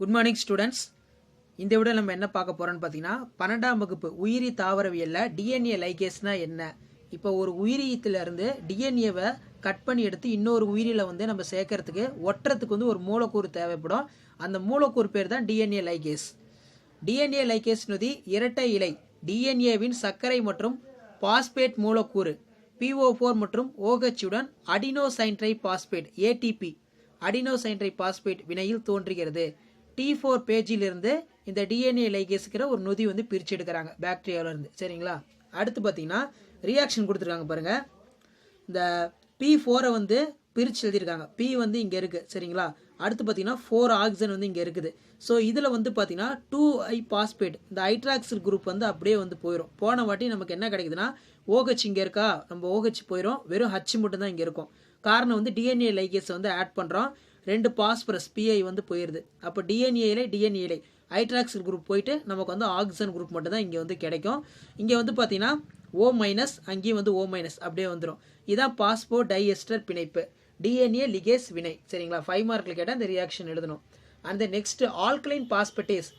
Good morning students இந்த விட நம்ம என்ன பார்க்க போறோம்னு பார்த்தீங்கன்னா பன்னெண்டாம் வகுப்பு உயிரி தாவரவியல்ல டிஎன்ஏ லைகேஸ்னா என்ன? இப்போ ஒரு உயிரியத்துல இருந்து டிஎன்ஏவை கட் பண்ணி எடுத்து இன்னொரு உயிரியில வந்து நம்ம சேர்க்கறதுக்கு ஒட்டுறதுக்கு வந்து ஒரு மூலக்கூறு தேவைப்படும். அந்த மூலக்கூறு பேர் தான் டிஎன்ஏ லைகேஸ் டிஎன்ஏ லைகேஸ் நொதி இரட்டை இலை டிஎன்ஏவின் சர்க்கரை மற்றும் பாஸ்பேட் மூலக்கூறு பிஓ ஃபோர் மற்றும் ஓஹெச் உடன் adenosine triphosphate ATP adenosine triphosphate வினையில் தோன்றுகிறது. டி ஃபோர் பேஜிலிருந்து இந்த டிஎன்ஏ லைகேஸுக்கிற ஒரு நொதி வந்து பிரித்து எடுக்கிறாங்க பேக்டீரியாவிலேருந்து சரிங்களா? அடுத்து பார்த்தீங்கன்னா ரியாக்ஷன் கொடுத்துருக்காங்க பாருங்கள் இந்த பி ஃபோரை வந்து பிரித்து எழுதியிருக்காங்க. பி வந்து இங்கே இருக்குது சரிங்களா? அடுத்து பார்த்தீங்கன்னா ஃபோர் ஆக்சிஜன் வந்து இங்கே இருக்குது. ஸோ இதில் வந்து பார்த்தீங்கன்னா டூ ஐ பாஸ்பேட் இந்த ஹைட்ராக்சில் குரூப் வந்து அப்படியே வந்து போயிடும் போன வாட்டி நமக்கு என்ன கிடைக்குதுன்னா ஓஹெச் இங்கே இருக்கா? நம்ம ஓஹெச் போயிடும் வெறும் ஹச் மட்டும் தான் இங்கே இருக்கும். காரணம் வந்து டிஎன்ஏ லைகேஸ் வந்து ஆட் பண்ணுறோம் ரெண்டு பாஸ்பரஸ் பிஐ வந்து போயிடுது அப்போ டிஎன்ஏல டிஎன்ஏலை ஹைட்ராக்சில் குரூப் போயிட்டு நமக்கு வந்து ஆக்சிஜன் குரூப் மட்டும் தான் இங்கே வந்து கிடைக்கும். இங்கே வந்து பார்த்தீங்கன்னா ஓ மைனஸ் அங்கேயும் வந்து ஓ மைனஸ் அப்படியே வந்துடும் இதான் பாஸ்போ டைஎஸ்டர் பிணைப்பு டிஎன்ஏ லிகேஸ் வினை. சரிங்களா? ஃபைவ் மார்க்கில் கேட்டால் இந்த ரியாக்ஷன் எழுதணும். அந்த next alkaline phosphatase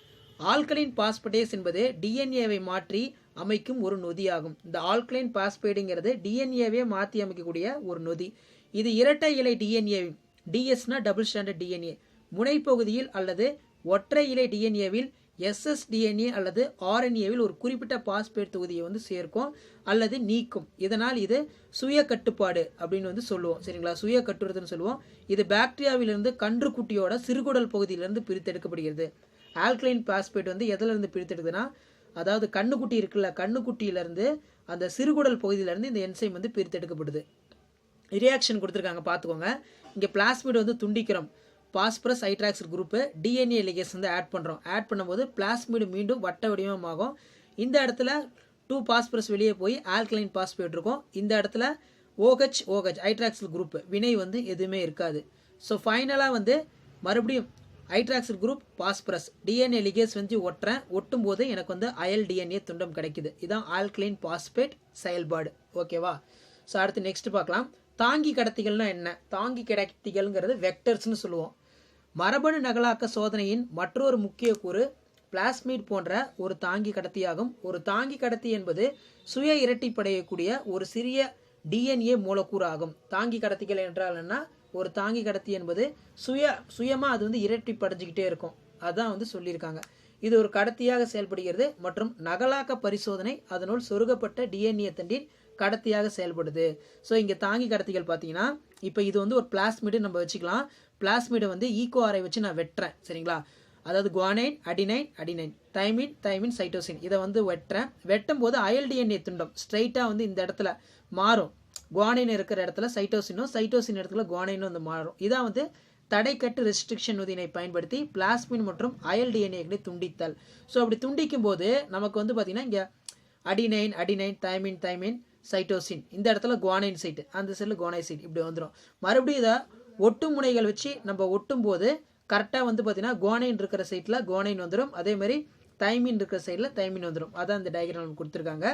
alkaline phosphatase என்பது டிஎன்ஏவை மாற்றி அமைக்கும் ஒரு நொதியாகும். இந்த ஆல்கலைன் பாஸ்பேடுங்கிறது டிஎன்ஏவே மாற்றி அமைக்கக்கூடிய ஒரு நொதி. இது இரட்டை இலை டிஎன்ஏ டிஎஸ்னா டபுள் ஸ்டாண்டர்ட் டிஎன்ஏ முனைப்பகுதியில் அல்லது ஒற்றை இலை டிஎன்ஏவில் எஸ்எஸ் டிஎன்ஏ அல்லது ஆர்என்ஏவில் ஒரு குறிப்பிட்ட பாஸ்பேட் தொகுதியை வந்து சேர்க்கும் அல்லது நீக்கும். இதனால் இது சுய கட்டுப்பாடு அப்படின்னு வந்து சொல்லுவோம். சரிங்களா? சுய கட்டுறதுன்னு சொல்லுவோம். இது பாக்டீரியாவிலிருந்து கன்றுக்குட்டியோட சிறுகுடல் பகுதியிலிருந்து பிரித்தெடுக்கப்படுகிறது. ஆல்கலைன் பாஸ்பேட் வந்து எதிலிருந்து பிரித்தெடுக்குதுன்னா அதாவது கண்ணுக்குட்டி இருக்குல்ல கண்ணுக்குட்டியிலேருந்து அந்த சிறுகுடல் பகுதியிலேருந்து இந்த என்சைம் வந்து பிரித்தெடுக்கப்படுது. ரியாக்ஷன் கொடுத்துருக்காங்க பார்த்துக்கோங்க இங்கே பிளாஸ்மிட் வந்து துண்டிக்கிறோம். Phosphorus hydroxyl group DNA ligase வந்து ஆட் பண்ணுறோம் ஆட் பண்ணும்போது பிளாஸ்மிடு மீண்டும் வட்ட வடிவமாகும். இந்த இடத்துல டூ பாஸ்பரஸ் வெளியே போய் ஆல்கலைன் பாஸ்பேட் இருக்கும். இந்த இடத்துல ஓஹெச் ஓஹெச் ஹைட்ராக்சல் குரூப் வினை வந்து எதுவுமே இருக்காது. ஸோ ஃபைனலாக வந்து மறுபடியும் hydroxyl group phosphorus DNA ligase வந்து ஒட்டுறேன். ஒட்டும் போது எனக்கு வந்து அயல் டிஎன்ஏ துண்டம் கிடைக்குது. இதான் ஆல்கலைன் பாஸ்பேட் செயல்பாடு. ஓகேவா ஸோ அடுத்து நெக்ஸ்ட் பார்க்கலாம். தாங்கி கடத்திகள்னா என்ன? தாங்கி கடத்திகள்ங்கிறது வெக்டர்ஸ்னு சொல்லுவோம். மரபணு நகலாக்க சோதனையின் மற்றொரு முக்கிய கூறு பிளாஸ்மிட் போன்ற ஒரு தாங்கி கடத்தியாகும். ஒரு தாங்கி கடத்தி என்பது சுய இரட்டிப்படையக்கூடிய ஒரு சிறிய டிஎன்ஏ மூலக்கூறு ஆகும் தாங்கி கடத்திகள் என்றால் என்ன? ஒரு தாங்கி கடத்தி என்பது சுய சுயமாக அது வந்து இரட்டிப்படைஞ்சிக்கிட்டே இருக்கும். அதுதான் வந்து சொல்லியிருக்காங்க. இது ஒரு கடத்தியாக செயல்படுகிறது மற்றும் நகலாக்க பரிசோதனை அதனுள் சொருகப்பட்ட டிஎன்ஏ தண்டின் கடத்தியாக செயல்படுது. ஸோ இங்கே தாங்கி கடத்திகள் பார்த்தீங்கன்னா இப்போ இது வந்து ஒரு பிளாஸ்மிடு நம்ம வச்சுக்கலாம். பிளாஸ்மிடை வந்து ஈகோ ஆரை வச்சு நான் வெட்டுறேன் சரிங்களா? அதாவது guanine adenine adenine thymine thymine cytosine இதை வந்து வெட்டுறேன். வெட்டும் போது அயல்டிஎன்ஏ துண்டம் ஸ்ட்ரைட்டாக வந்து இந்த இடத்துல மாறும். குவானைன் இருக்கிற இடத்துல சைட்டோசினும் சைட்டோசின் இடத்துல குவானைனும் வந்து மாறும். இதான் வந்து தடைக்கட்டு ரெஸ்ட்ரிக்ஷன் உதினை பயன்படுத்தி பிளாஸ்மின் மற்றும் அயல் டிஎன்ஏகளை துண்டித்தல். ஸோ அப்படி துண்டிக்கும் போது நமக்கு வந்து பார்த்தீங்கன்னா இங்கே adenine adenine thymine thymine cytosine இந்த இடத்துல குவானைன் சைட் அந்த செல்லு குவானைசைட் இப்படி வந்துடும் மறுபடியும் இதை ஒட்டு முனைகள் வச்சு நம்ம ஒட்டும் போது கரெக்டாக வந்து பார்த்தீங்கன்னா குவானைன் இருக்கிற சைட்டில் குவானைன் வந்துடும் அதேமாதிரி தைமின் இருக்கிற சைடில் தைமின் வந்துடும் அதான் அந்த டயக்ராம் கொடுத்துருக்காங்க.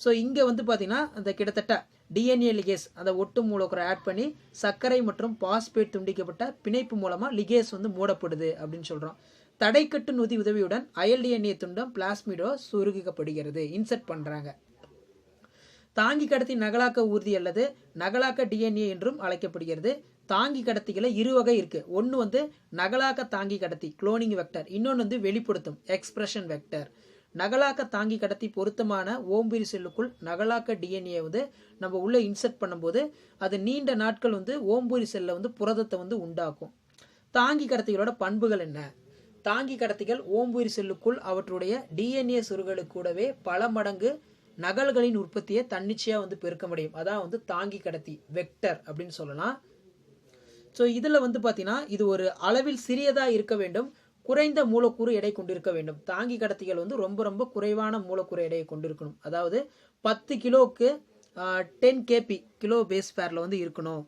ஸோ இங்கே வந்து பார்த்தீங்கன்னா அந்த கிட்டத்தட்ட டிஎன்ஏ லிகேஸ் அந்த ஒட்டு மூலக்கூறை ஆட் பண்ணி சர்க்கரை மற்றும் பாஸ்பேட் துண்டிக்கப்பட்ட பிணைப்பு மூலமாக லிகேஸ் வந்து மூடப்படுது அப்படின்னு சொல்கிறோம் தடைக்கட்டு நொதி உதவியுடன் அயல் டிஎன்ஏ துண்டம் பிளாஸ்மிடோ சுருகிக்கப்படுகிறது இன்செர்ட் பண்ணுறாங்க தாங்கி கடத்தி நகலாக்க ஊர்தி அல்லது நகலாக்க டிஎன்ஏ என்றும் அழைக்கப்படுகிறது. தாங்கி கடத்திகளை இரு வகை இருக்கு. ஒன்று வந்து நகலாக்க தாங்கி கடத்தி குளோனிங் வெக்டர் இன்னொன்று வந்து வெளிப்படுத்தும் எக்ஸ்பிரஷன் வெக்டர் நகலாக்க தாங்கி கடத்தி பொருத்தமான ஓம்பிரி செல்லுக்குள் நகலாக்க டிஎன்ஏ வந்து நம்ம உள்ளே இன்செர்ட் பண்ணும்போது அது நீண்ட நாட்கள் வந்து ஓம்புரி செல்லை வந்து புரதத்தை வந்து உண்டாக்கும். தாங்கி கடத்திகளோட பண்புகள் என்ன? தாங்கி கடத்திகள் ஓம்புரி செல்லுக்குள் அவற்றுடைய டிஎன்ஏ சுருகளுக்கு கூடவே பல மடங்கு நகல்களின் உற்பத்தியை தன்னிச்சையாக வந்து பெருக்க முடியும். அதான் வந்து தாங்கி கடத்தி வெக்டர் அப்படின்னு சொல்லலாம். ஸோ இதில் வந்து பார்த்தீங்கன்னா இது ஒரு அளவில் சிறியதாக இருக்க வேண்டும். குறைந்த மூலக்கூறு எடை கொண்டிருக்க வேண்டும். தாங்கி கடத்திகள் வந்து ரொம்ப ரொம்ப குறைவான மூலக்கூறு எடையை கொண்டிருக்கணும். அதாவது பத்து கிலோவுக்கு டென் கேபி கிலோ பேஸ் பேரில் வந்து இருக்கணும்.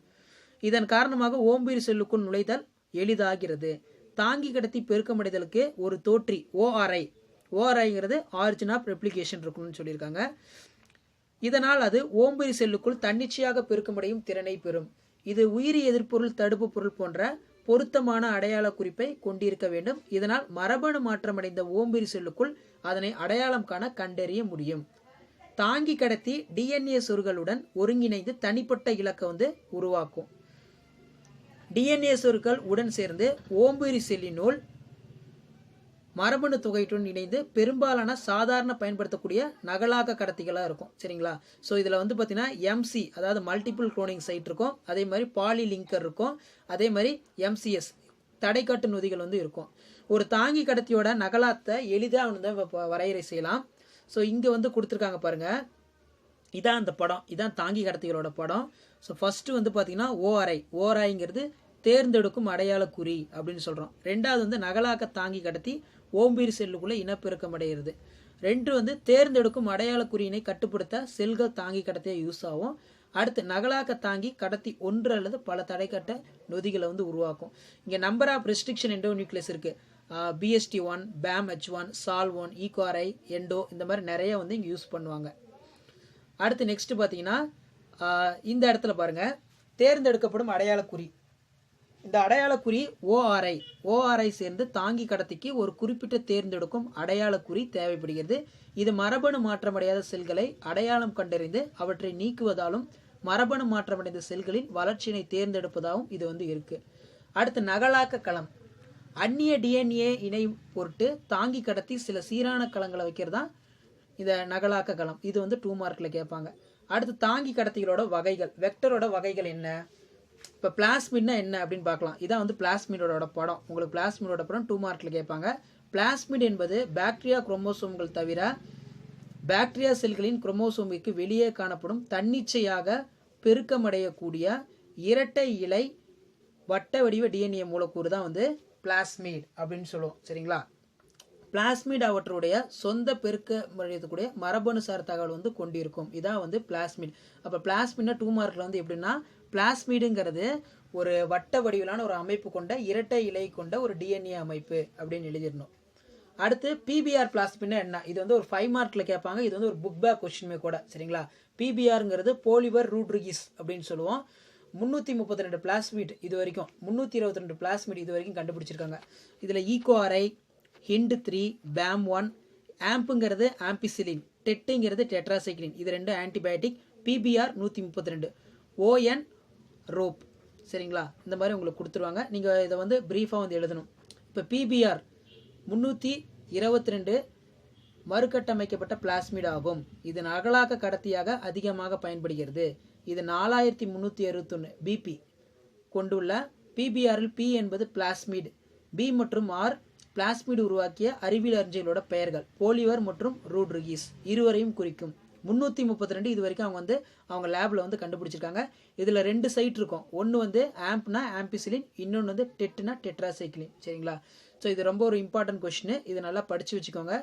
இதன் காரணமாக ஓம்பீர் செல்லுக்குள் நுழைதல் எளிதாகிறது. தாங்கி கடத்தி பெருக்கமடைதலுக்கு ஒரு தோற்றி ஓஆர்ஐ ஓஆர்ஐங்கிறது ஆரிஜின் ஆஃப் ரெப்ளிகேஷன் இருக்கணும்னு சொல்லியிருக்காங்க. இதனால் அது ஓம்பரி செல்லுக்குள் தன்னிச்சையாக பெருக்கமடையும் திறனை பெறும். இது உயிரி எதிர்ப்பொருள் தடுப்பு பொருள் போன்ற பொருத்தமான அடையாள குறிப்பை கொண்டிருக்க வேண்டும். இதனால் மரபணு மாற்றமடைந்த ஓம்பிரி செல்லுக்குள் அதனை அடையாளம் காண கண்டறிய முடியும். தாங்கி கடத்தி டிஎன்ஏ சொற்களுடன் ஒருங்கிணைந்து தனிப்பட்ட இலக்கை வந்து உருவாக்கும். டிஎன்ஏ சொற்கள் உடன் சேர்ந்து ஓம்புரி செல்லினுள் மரபணு தொகையுடன் இணைந்து பெரும்பாலான சாதாரண பயன்படுத்தக்கூடிய நகலாக்க கடத்திகளாக இருக்கும். சரிங்களா? ஸோ இதில் வந்து பார்த்தீங்கன்னா எம்சி அதாவது மல்டிபிள் குளோனிங் சைட் இருக்கும். அதே மாதிரி பாலி லிங்கர் இருக்கும். அதே மாதிரி எம்சிஎஸ் தடைக்காட்டு நொதிகள் வந்து இருக்கும். ஒரு தாங்கி கடத்தியோட நகலாத்தை எளிதாக வந்து வரையறை செய்யலாம். ஸோ இங்கே வந்து கொடுத்துருக்காங்க பாருங்கள் இதான் அந்த படம். இதான் தாங்கி கடத்திகளோட படம். ஸோ ஃபஸ்ட்டு வந்து பார்த்தீங்கன்னா ஓஆர்ஐ ஓஆர்ஐங்கிறது தேர்ந்தெடுக்கும் அடையாள குறி அப்படின்னு சொல்கிறோம் ரெண்டாவது வந்து நகலாக்க தாங்கி கடத்தி ஓம்பீர் செல்லுக்குள்ளே இனப்பெருக்கம் அடைகிறது ரெண்டு வந்து தேர்ந்தெடுக்கும் அடையாள குறியினை கட்டுப்படுத்த செல்கள் தாங்கி கடத்திய யூஸ் ஆகும். அடுத்து நகலாக்க தாங்கி கடத்தி ஒன்று அல்லது பல தடைக்கட்ட நொதிகளை வந்து உருவாக்கும். இங்கே number of restriction endonuclease இருக்கு PST one Bam H one Sal one EcoRI endo இந்த மாதிரி நிறைய வந்து இங்கே யூஸ் பண்ணுவாங்க. அடுத்து நெக்ஸ்ட் பார்த்தீங்கன்னா இந்த இடத்துல பாருங்க. தேர்ந்தெடுக்கப்படும் அடையாள குறி இந்த அடையாளக்குறி ஓஆர்ஐ ஓஆர்ஐ சேர்ந்து தாங்கி கடத்திக்கு ஒரு குறிப்பிட்ட தேர்ந்தெடுக்கும் அடையாளக்குறி தேவைப்படுகிறது. இது மரபணு மாற்றமடையாத செல்களை அடையாளம் கண்டறிந்து அவற்றை நீக்குவதாலும் மரபணு மாற்றமடைந்த செல்களின் வளர்ச்சியினை தேர்ந்தெடுப்பதாகவும் இது வந்து இருக்கு. அடுத்து நகலாக்க களம். அந்நிய டிஎன்ஏ இணை பொருட்டு தாங்கி கடத்தி சில சீரான களங்களை வைக்கிறதா? இந்த நகலாக்க களம். இது வந்து டூ மார்க்கில் கேட்பாங்க. அடுத்து தாங்கி கடத்திகளோட வகைகள் வெக்டரோட வகைகள் என்ன? இப்போ பிளாஸ்மிட்னா என்ன அப்படின்னு பார்க்கலாம். இதான் வந்து பிளாஸ்மிடோட படம். உங்களுக்கு பிளாஸ்மிடோட படம் டூ மார்க்கில் கேட்பாங்க. பிளாஸ்மிட் என்பது பாக்டீரியா குரோமோசோம்கள் தவிர பாக்டீரியா செல்களின் குரோமோசோமிக்கு வெளியே காணப்படும் தன்னிச்சையாக பெருக்கமடையக்கூடிய இரட்டை இலை வட்ட வடிவ டிஎன்ஏ மூலக்கூறு தான் வந்து பிளாஸ்மிட் அப்படின்னு சொல்லுவோம். சரிங்களா? பிளாஸ்மிட் அவற்றுடைய சொந்த பெருக்க முறையக்கூடிய தகவல் வந்து கொண்டிருக்கும். இதான் வந்து பிளாஸ்மிட் அப்போ பிளாஸ்மிட்னா டூ மார்க்கில் வந்து எப்படின்னா பிளாஸ்மிடுங்கிறது ஒரு வட்ட வடிவிலான ஒரு அமைப்பு கொண்ட இரட்டை இலை கொண்ட ஒரு டிஎன்ஏ அமைப்பு அப்படின்னு எழுதிடணும். அடுத்து பிபிஆர் பிளாஸ்மிட்னா என்ன? இது வந்து ஒரு ஃபைவ் மார்க்கில் கேட்பாங்க. இது வந்து ஒரு புக் பேக் கொஸ்டினுமே கூட சரிங்களா? பிபிஆருங்கிறது போலிவர் ரூட்ரிகிஸ் அப்படின்னு சொல்லுவோம். முந்நூற்றி முப்பத்தி ரெண்டு பிளாஸ்மிட் இது வரைக்கும் முந்நூற்றி இருபத்தி ரெண்டு பிளாஸ்மிட் இது வரைக்கும் கண்டுபிடிச்சிருக்காங்க. இதில் EcoRI Hind three Bam one ஆம்புங்கிறது ampicillin டெட்டுங்கிறது டெட்ராசைக்ளின் இது ரெண்டு ஆன்டிபயோட்டிக் பிபிஆர் நூற்றி முப்பத்தி ரெண்டு. ஓஎன் ரோப். சரிங்களா? இந்த மாதிரி உங்களுக்கு கொடுத்துருவாங்க. நீங்கள் இதை வந்து ப்ரீஃபாக வந்து எழுதணும். இப்போ பிபிஆர் முந்நூற்றி இருபத்தி ரெண்டு மறுகட்டமைக்கப்பட்ட பிளாஸ்மிட் ஆகும். இது நகலாக்க கடத்தியாக அதிகமாக பயன்படுகிறது. இது நாலாயிரத்தி முந்நூற்றி அறுபத்தொன்று பிபி கொண்டுள்ள பிபிஆரில் பி என்பது பிளாஸ்மிட் பி மற்றும் ஆர் பிளாஸ்மிட் உருவாக்கிய அறிவியல் அறிஞர்களோட பெயர்கள். போலிவர் மற்றும் ரூட்ரிகிஸ் இருவரையும் குறிக்கும். முந்நூற்றி முப்பத்தி ரெண்டு இது வரைக்கும் அவங்க வந்து அவங்க லேபில் வந்து கண்டுபிடிச்சிருக்காங்க. இதில் ரெண்டு சைட் இருக்கும். ஒன்று வந்து ஆம்ப்னா ஆம்பிசிலின் இன்னொன்று வந்து டெட்னா டெட்ராசைக்ளின் சரிங்களா? ஸோ இது ரொம்ப ஒரு இம்பார்ட்டன்ட் கொஷின் இது நல்லா படித்து வச்சுக்கோங்க.